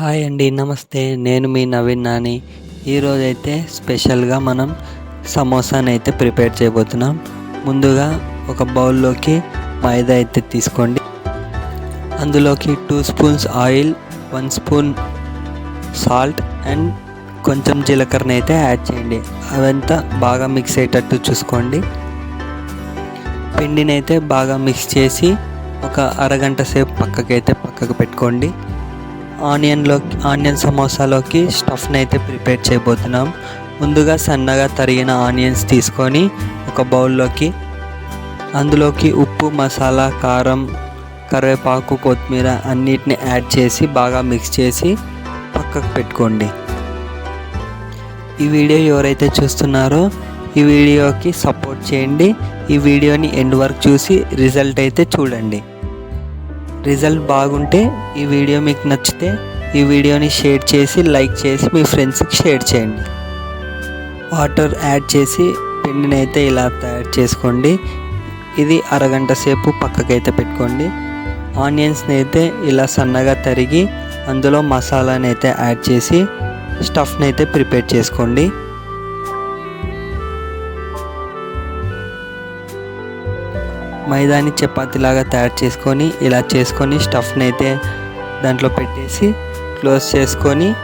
Hi అండి నమస్తే. నేను మీ నవీన్ నాని. ఈరోజైతే స్పెషల్గా మనం సమోసాని అయితే ప్రిపేర్ చేయబోతున్నాం. ముందుగా ఒక బౌల్లోకి మైదా అయితే తీసుకోండి. అందులోకి two spoons oil one spoon salt and కొంచెం జీలకర్రని అయితే యాడ్ చేయండి. అవంతా బాగా మిక్స్ అయ్యేటట్టు చూసుకోండి. పిండిని అయితే బాగా మిక్స్ చేసి ఒక అరగంట సేపు పక్కకైతే పక్కకు పెట్టుకోండి. ఆనియన్లో ఆనియన్ సమోసాలోకి స్టఫ్ని అయితే ప్రిపేర్ చేయబోతున్నాం. ముందుగా సన్నగా తరిగిన ఆనియన్స్ తీసుకొని ఒక బౌల్లోకి అందులోకి ఉప్పు మసాలా కారం కరివేపాకు కొత్తిమీర అన్నిటిని యాడ్ చేసి బాగా మిక్స్ చేసి పక్కకు పెట్టుకోండి. ఈ వీడియో ఎవరైతే చూస్తున్నారో ఈ వీడియోకి సపోర్ట్ చేయండి. ఈ వీడియోని ఎండ్ వరకు చూసి రిజల్ట్ అయితే చూడండి. రిజల్ట్ బాగుంటే ఈ వీడియో మీకు నచ్చితే ఈ వీడియోని షేర్ చేసి లైక్ చేసి మీ ఫ్రెండ్స్కి షేర్ చేయండి. వాటర్ యాడ్ చేసి పిండిని అయితే ఇలా తయారు చేసుకోండి. ఇది అరగంట సేపు పక్కకైతే పెట్టుకోండి. ఆనియన్స్ని అయితే ఇలా సన్నగా తరిగి అందులో మసాలాని అయితే యాడ్ చేసి స్టఫ్ని అయితే ప్రిపేర్ చేసుకోండి. మైదాని చపాతీలాగా తయారు చేసుకొని ఇలా చేసుకొని స్టఫ్ని అయితే దాంట్లో పెట్టేసి క్లోజ్ చేసుకొని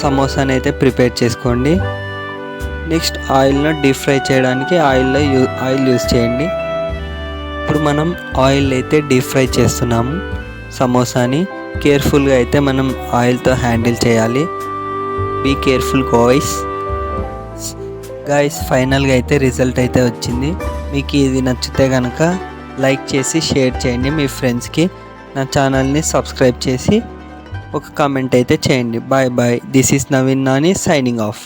సమోసాని అయితే ప్రిపేర్ చేసుకోండి. నెక్స్ట్ ఆయిల్ను డీప్ ఫ్రై చేయడానికి ఆయిల్లో యూ ఆయిల్ యూస్ చేయండి. ఇప్పుడు మనం ఆయిల్ అయితే డీప్ ఫ్రై చేస్తున్నాము సమోసాని. కేర్ఫుల్గా అయితే మనం ఆయిల్తో హ్యాండిల్ చేయాలి. Be careful guys. గాయస్ ఫైనల్గా అయితే రిజల్ట్ అయితే వచ్చింది. మీకు ఇది నచ్చితే కనుక లైక్ చేసి షేర్ చేయండి మీ ఫ్రెండ్స్కి నా ఛానల్ని సబ్స్క్రైబ్ చేసి ఒక కామెంట్ అయితే చేయండి. Bye bye this is Naveen Nani signing off